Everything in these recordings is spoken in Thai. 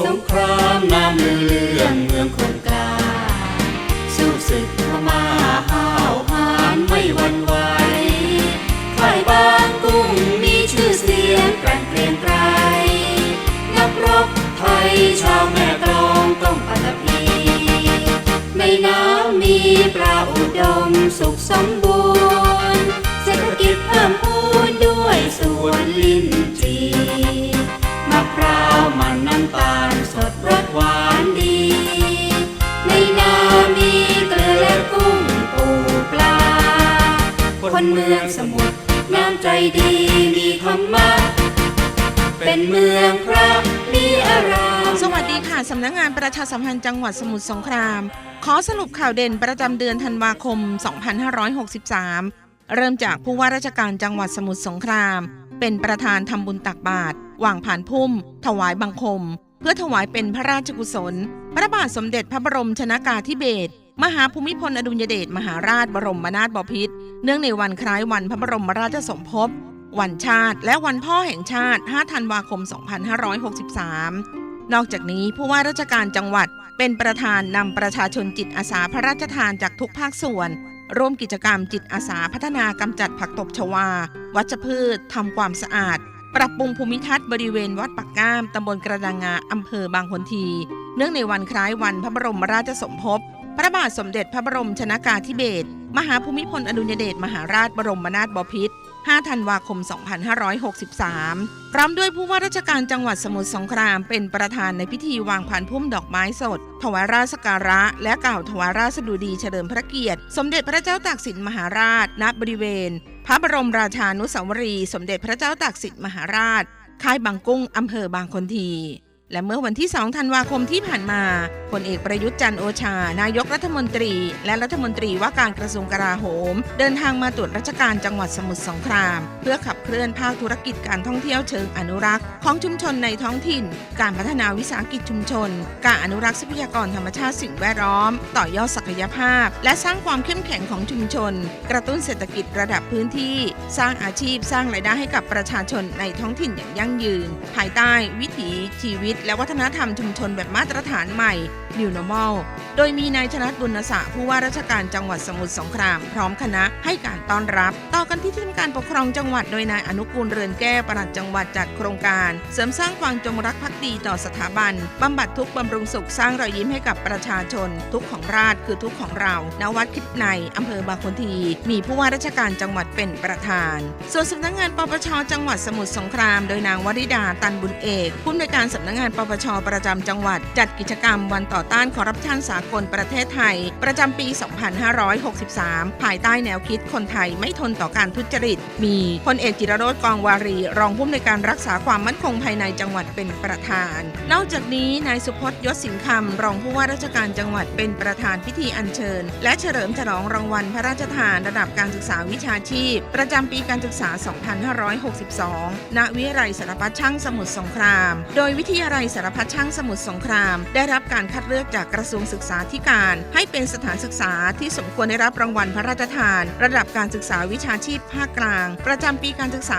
สงครามน้ำเลือนเมืองคน คนเมืองสมุทรน้ำใจดีมีธรรมะเป็นเมืองพระมีอารามสวัสดีค่ะ สำนักงงานประชาสัมพันธ์จังหวัดสมุทรสงคราม ขอสรุปข่าวเด่นประจำเดือนธันวาคม 2563 เริ่มจากผู้ว่าราชการจังหวัดสมุทรสงคราม เป็นประธานทำบุญตักบาตรวางผ่านพุ่ม ถวายบังคม เพื่อถวายเป็นพระราชกุศล พระบาทสมเด็จพระบรมชนากาธิเบศร มหาภูมิพลอดุลยเดชมหาราชบรมนาถบพิตรเนื่องในวันคล้ายวันพระบรมราชสมภพ วันชาติ และวันพ่อแห่งชาติ 5 ธันวาคม 2563 นอกจากนี้ผู้ว่าราชการจังหวัดเป็นประธานนำประชาชนจิตอาสาพระราชทานจากทุกภาคส่วน ร่วมกิจกรรมจิตอาสาพัฒนากำจัดผักตบชวา วัชพืชทำความสะอาด ปรับปรุงภูมิทัศน์บริเวณวัดปักก้ามตำบลกระดังงาอำเภอบางคนที เนื่องในวันคล้ายวันพระบรมราชสมภพ พระบาทสมเด็จพระบรมชนากาธิเบศรมหาภูมิพลอดุลยเดชมหาราชบรมนาถบพิตร5ธันวาคม 2563 พร้อมด้วยผู้ว่าราชการจังหวัดสมุทรสงครามเป็นประธานในพิธีวางผ่านพุ่มดอกไม้สด ถวายราชสัการะ และกล่าวถวายราชดุดีเฉลิมพระเกียรติ สมเด็จพระเจ้าตากสินมหาราช ณ บริเวณ พระบรมราชานุสาวรีย์สมเด็จพระเจ้าตากสินมหาราช ค่ายบางกุ้งอำเภอบางคนที และเมื่อวันที่ 2 ธันวาคมที่ผ่านมาพลเอกประยุทธ์จันโอชา นายกรัฐมนตรี และรัฐมนตรีว่าการกระทรวงกลาโหม เดินทางมาตรวจราชการจังหวัดสมุทรสงคราม เพื่อขับเคลื่อนภาคธุรกิจการท่องเที่ยวเชิงอนุรักษ์ ของชุมชนในท้องถิ่น การพัฒนาวิสาหกิจชุมชน การอนุรักษ์ทรัพยากรธรรมชาติสิ่งแวดล้อม ต่อยอดศักยภาพ และสร้างความเข้มแข็งของชุมชน กระตุ้นเศรษฐกิจระดับพื้นที่ สร้างอาชีพ สร้างรายได้ให้กับประชาชนในท้องถิ่นอย่างยั่งยืน ภายใต้วิถีชีวิตและวัฒนธรรมชุมชนแบบมาตรฐานใหม่ New Normal โดยมีนายชนัดบุญสะผู้ว่าราชการจังหวัดสมุทรสงคราม พร้อมคณะให้การต้อนรับ ต่อกันที่ที่ทำการปกครองจังหวัดโดยนายอนุกูลเรือนแก้วปลัดจังหวัดจัดโครงการ เสริมสร้างความจงรักภักดีต่อสถาบันบำบัดทุกข์บำรุงสุขสร้างรอยยิ้มให้กับประชาชน ทุกของราชคือทุกของเราณวัดคิดในอำเภอบางคนที มีผู้ว่าราชการจังหวัดเป็นประธาน ส่วนสำนักงานปปชจังหวัดสมุทรสงคราม โดยนางวริดาตันบุญเอกผู้อำนวยการสำนักงานปปชประจำจังหวัด จัดกิจกรรมวันต่อต้านคอร์รัปชันสากลประเทศไทย ประจำปี 2563 ภายใต้แนวคิดคนไทยไม่ทนต่อการทุจริต มีพลเอกจิรโรธกองวารี รองผู้อำนวยการรักษาความมั่นคงภายในจังหวัดเป็นประธาน นอกจากนี้นายสุพจน์ยศสิงคำรองผู้ว่าราชการจังหวัดเป็นประธานพิธีอัญเชิญ และเฉลิมฉลองรางวัลพระราชทานระดับการศึกษาวิชาชีพ ประจำปีการศึกษา 2562 ณ วิทยาลัยสารพัดช่างสมุทรสงคราม โดยวิทยาลัยสารพัดช่างสมุทรสงคราม ได้รับการคัดเลือกจากกระทรวงศึกษาธิการ ให้เป็นสถานศึกษาที่สมควรได้รับรางวัลพระราชทาน ระดับการศึกษาวิชาชีพภาคกลาง ประจำปีการศึกษา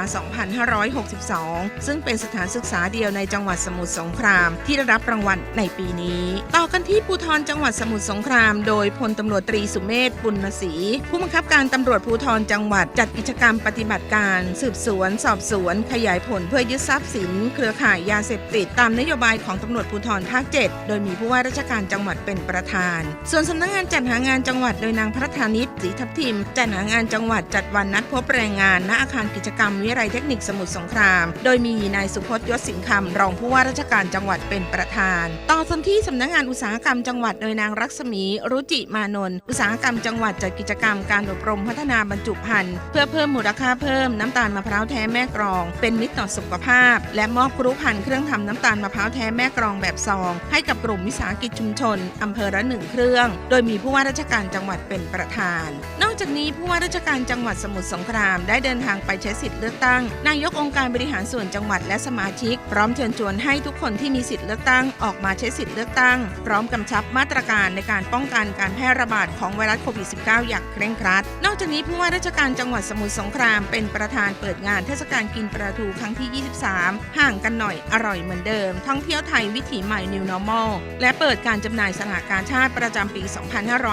2562 ซึ่งเป็นสถานศึกษาเดียวในจังหวัดสมุทรสงคราม ที่ได้รับรางวัลในปีนี้ ต่อกันที่ภูธรจังหวัดสมุทรสงคราม โดยพลตำรวจตรีสุเมธปุณณศรีผู้บังคับการตำรวจภูธรจังหวัดจัดกิจกรรมปฏิบัติการ สืบสวน สอบสวน ขยายผลเพื่อยึดทรัพย์สิน เครือข่ายยาเสพติดตามนโยบายของตำรวจภูธรภาค 7 โดยมีผู้ว่าราชการจังหวัดเป็นประธาน ส่วนสำนักงานจัดหางานจังหวัดโดยนางพระธานิตศรีทับทิม จัดหางานจังหวัดจัดวันนัดพบแรงงานณอาคารกิจกรรมวิทยาลัยเทคนิคสมุทรสงคราม โดยมีนายสุพจน์ยศสิงห์คำรองผู้ว่าราชการจังหวัดเป็นประธาน ต่อส่วนที่สำนักงานอุตสาหกรรมจังหวัดโดยนางรักษมีรุจิมานนท์อุตสาหกรรมจังหวัดจัดกิจกรรมการอบรมพัฒนาบรรจุภัณฑ์เพื่อเพิ่มมูลค่าเพิ่มน้ำตาลมะพร้าวแท้แม่กรอง เป็นมิตรต่อสุขภาพ และมอบครุภัณฑ์เครื่องทำน้ำตาลมะพร้าวแท้แม่กรองแบบซอง ให้กับกลุ่มวิสาหกิจชุมชนอำเภอละหนึ่งเครื่อง โดยมีผู้ว่าราชการจังหวัดเป็นประธานนอกอกจากนี้ผู้ว่าราชการจังหวัดสมุทรสงครามได้เดินทางไปใช้สิทธิ์เลือกตั้ง นายกองค์การบริหารส่วนจังหวัดและสมาชิก พร้อมเชิญชวนให้ทุกคนที่มีสิทธิ์เลือกตั้งออกมาใช้สิทธิ์เลือกตั้ง พร้อมกำชับมาตรการในการป้องกันการแพร่ระบาดของไวรัสโควิด -19 อย่างเคร่งครัด นอกจากนี้ผู้ว่าราชการจังหวัดสมุทรสงครามเป็นประธานเปิดงานเทศกาลกินปลาทูครั้งที่ 23 ห่างกันหน่อยอร่อยเหมือนเดิม ท่องเที่ยวไทยวิถีใหม่ New Normal และเปิดการจำหน่ายสลากกาชาติประจำปี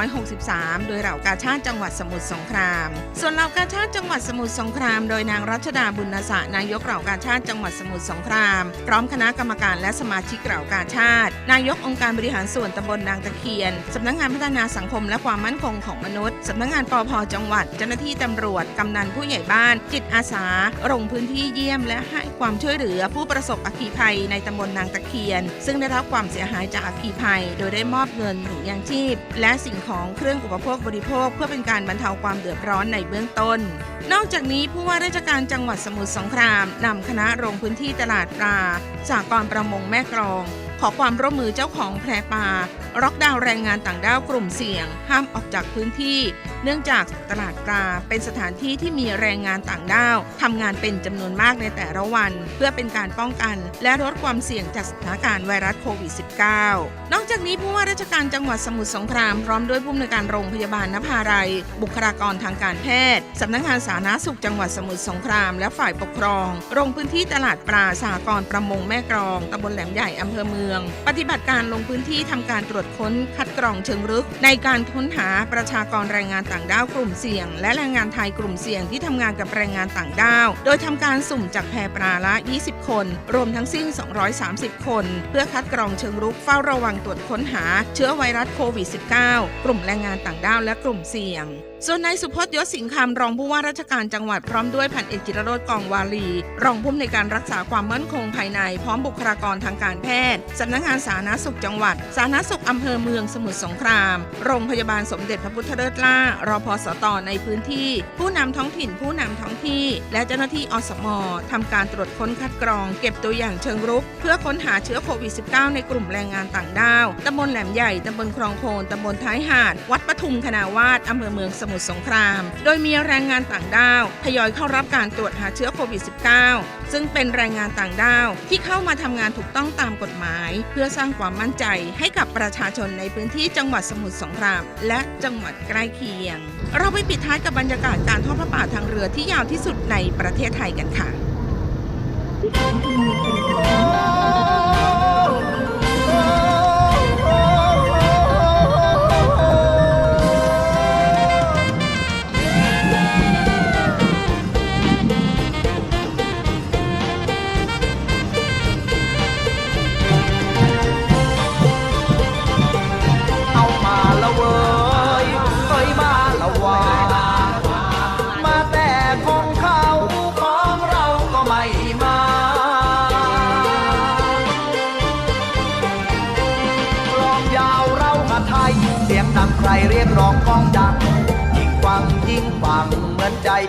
2563 โดยเหล่ากาชาติจังหวัดสมุทรสงคราม ส่วนเหล่ากาชาติจังหวัดสมุทรสงคราม โดยนางรัชดาบุญนสะนายกเหล่ากาชาติจังหวัดสมุทรสงคราม พร้อมคณะกรรมการและสมาชิกเหล่ากาชาติ นายกองค์การบริหารส่วนตำบลนางตะเคียนสำนักงานพัฒนาสังคมและความมั่นคงของมนุษย์สำนักงานปพจังหวัด เจ้าหน้าที่ตำรวจกำนันผู้ใหญ่บ้าน จิตอาสาลงพื้นที่เยี่ยม และให้ความช่วยเหลือผู้ประสบอัคคีภัยในตำบลนางตะเคียน ซึ่งได้รับความเสียหายจากอัคคีภัย โดยได้มอบเงินถุงยางชีพ และสิ่งของเครื่องอุปโภคบริโภคเพื่อเป็นการบรรเทาความเดือดร้อนในเบื้องต้น นอกจากนี้ผู้ว่าราชการจังหวัดสมุทรสงครามนำคณะลงพื้นที่ตลาดปลาสากรประมงแม่กรอง ขอความร่วมมือเจ้าของแพปลา ล็อกดาวน์แรงงานต่างด้าวกลุ่มเสี่ยง ห้ามออกจากพื้นที่ เนื่องจากตลาดปลาเป็นสถานที่ที่มีแรงงานต่างด้าวทำงานเป็นจำนวนมากในแต่ละวัน เพื่อเป็นการป้องกัน และลดความเสี่ยงจากสถานการณ์ไวรัสโควิด -19 นอกจากนี้ผู้ว่าราชการจังหวัดสมุทรสงครามพร้อมด้วยผู้อำนวยการโรงพยาบาลนภารัย บุคลากรทางการแพทย์สำนักงานสาธารณสุขจังหวัดสมุทรสงคราม และฝ่ายปกครอง ลงพื้นที่ตลาดปลาสหกรประมงแม่กรองตำบลแหลมใหญ่อำเภอเมือง ปฏิบัติการลงพื้นที่ทำการตรวจค้นคัดกรองเชิงรุก ในการค้นหาประชากรแรงงานต่างด้าวกลุ่มเสี่ยง และแรงงานไทยกลุ่มเสี่ยงที่ทำงานกับแรงงานต่างด้าว โดยทำการสุ่มจากแพรปลาละ 20 คน รวมทั้งสิ้น 230 คน เพื่อคัดกรองเชิงรุกเฝ้าระวังตรวจค้นหา เชื้อไวรัสโควิด -19 กลุ่มแรงงานต่างด้าวและกลุ่มเสี่ยง ส่วนนายสุพจน์ยศสิงห์คำรองผู้ว่าราชการจังหวัดพร้อมด้วยพันเอกจิรโรจน์กองวาลี รองผู้อำนวยการรักษาความมั่นคงภายใน พร้อมบุคลากรทางการแพทย์สำนักงานสาธารณสุขจังหวัด สาธารณสุขอำเภอเมืองสมุทรสงคราม โรงพยาบาลสมเด็จพระพุทธเลิศล่ารอพสตในพื้นที่ ผู้นำท้องถิ่นผู้นำท้องที่ และเจ้าหน้าที่อสมทำการตรวจค้นคัดกรอง เก็บตัวอย่างเชิงรุก เพื่อค้นหาเชื้อโควิด -19 ในกลุ่มแรงงานต่างด้าวตำบลแหลมใหญ่ตำบลคลองโคนตำบลท้ายหาด วัดปทุมคณาวาสอำเภอเมืองสมุทรสงคราม โดยมีแรงงานต่างด้าวทยอยเข้ารับการตรวจหาเชื้อโควิด -19 ซึ่งเป็นแรงงานต่างด้าวที่เข้ามาทำงานถูกต้องตามกฎหมาย เพื่อสร้างความมั่นใจให้กับประชาชนในพื้นที่จังหวัดสมุทรสงคราม และจังหวัดใกล้เคียง เราไปปิดท้ายกับบรรยากาศการทอดพระป่าทางเรือที่ยาวที่สุดในประเทศไทยกันค่ะ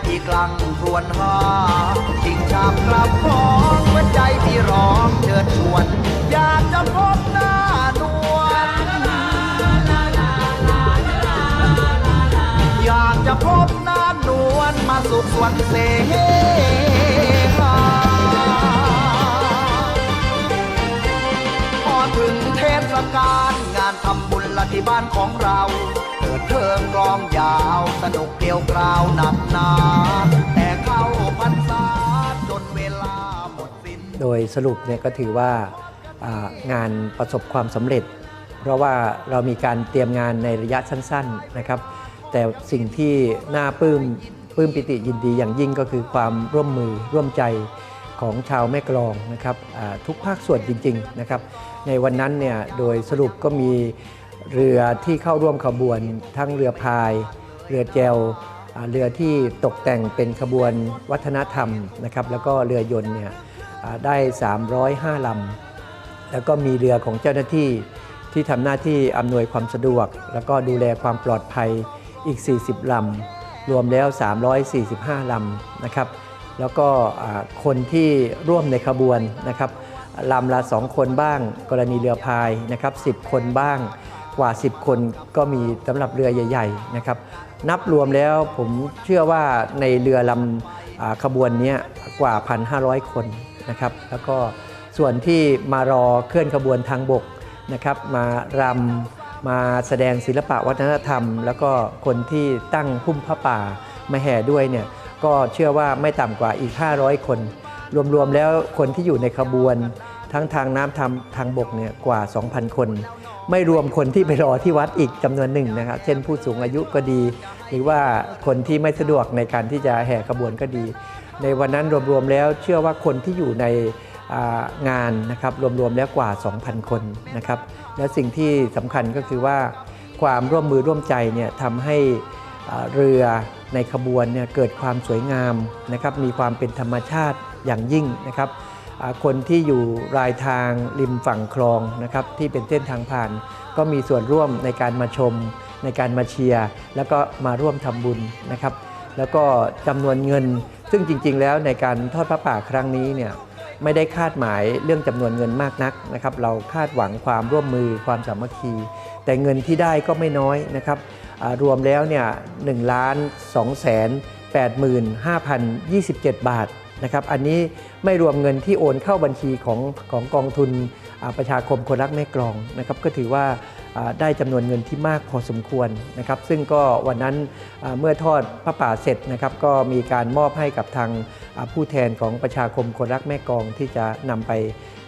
พี่กลังครวญหายิ่งชามกลับของหมือนใจพี่ร้องเชิญชวน อยากจะพบหน้านวลอยากจะพบหน้านวลมาสุขสวนเสหาพอถึงเทศกาลงานทำบุญละที่บ้านของเราิดเทิงกลองยาว สนุกเกลียวกราวหนักหนาแต่เข้าพรรษาจนเวลาหมดสิ้น โดยสรุปเนี่ยก็ถือว่างานประสบความสำเร็จ เพราะว่าเรามีการเตรียมงานในระยะสั้น ๆนะครับ แต่สิ่งที่น่าปลื้มปลื้มปิติยินดีอย่างยิ่งก็คือความร่วมมือร่วมใจของชาวแม่กลองนะครับทุกภาคส่วนจริง ๆ นะครับ ในวันนั้นเนี่ยโดยสรุปก็มี เรือที่เข้าร่วมขบวน ทั้งเรือพาย เรือแจวเรือที่ตกแต่งเป็นขบวนวัฒนธรรมนะครับแล้วก็เรือยนต์เนี่ยอ่าได้ 305 ลำ แล้วก็มีเรือของเจ้าหน้าที่ที่ทำหน้าที่อำนวยความสะดวก แล้วก็ดูแลความปลอดภัยอีก 40 ลำ รวมแล้ว 345 ลำนะครับ แล้วก็คนที่ร่วมในขบวนนะครับลำละ 2 คนบ้าง กรณีเรือพายนะครับ 10 คนบ้าง กว่า 10 คนก็มีสำหรับเรือใหญ่ๆนะครับ นับรวมแล้วผมเชื่อว่าในเรือลำอขบวนนี้กว่า 1,500 คนนะครับ แล้วก็ส่วนที่มารอเคลื่อนขบวนทางบกนะครับ มารำมาแสดงศิลปะวัฒนธรรม แล้วก็คนที่ตั้งพุ่มพระป่ามาแห่ด้วยเนี่ยก็เชื่อว่าไม่ต่ำกว่าอีก 500 คน รวมๆแล้วคนที่อยู่ในขบวนทั้งทางน้ำทางทางบกเนี่ยกว่า 2,000 คน ไม่รวมคนที่ไปรอที่วัดอีกจำนวนหนึ่งนะครับ เช่นผู้สูงอายุก็ดี หรือว่าคนที่ไม่สะดวกในการที่จะแห่ขบวนก็ดี ในวันนั้นรวมๆแล้วเชื่อว่าคนที่อยู่ในงานนะครับรวมๆแล้วกว่า 2,000 คนนะครับและสิ่งที่สำคัญก็คือว่าความร่วมมือร่วมใจเนี่ยทำให้เรือในขบวนเนี่ยเกิดความสวยงามนะครับมีความเป็นธรรมชาติอย่างยิ่งนะครับ คนที่อยู่รายทางริมฝั่งคลองนะครับที่เป็นเส้นทางผ่าน ก็มีส่วนร่วมในการมาชม ในการมาเชียร์แล้วก็มาร่วมทำบุญนะครับ แล้วก็จำนวนเงิน ซึ่งจริง ๆ แล้วในการทอดพระป่าครั้งนี้เนี่ยไม่ได้คาดหมายเรื่องจำนวนเงินมากนักนะครับ เราคาดหวังความร่วมมือความสามัคคี แต่เงินที่ได้ก็ไม่น้อยนะครับรวมแล้วเนี่ยหนึ่งล้านสองแสนแปดหมื่นห้าพันยี่สิบเจ็ดบาท นะครับอันนี้ไม่รวมเงินที่โอนเข้าบัญชีของของกองทุนประชาคมคนรักแม่กลองนะครับก็ถือว่าได้จำนวนเงินที่มากพอสมควรนะครับซึ่งก็วันนั้นเมื่อทอดพระป่าเสร็จนะครับก็มีการมอบให้กับทางผู้แทนของประชาคมคนรักแม่กองที่จะนำไป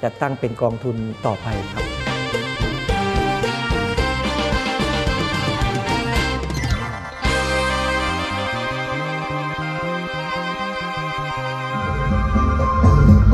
จัดตั้งเป็นกองทุนต่อไปครับ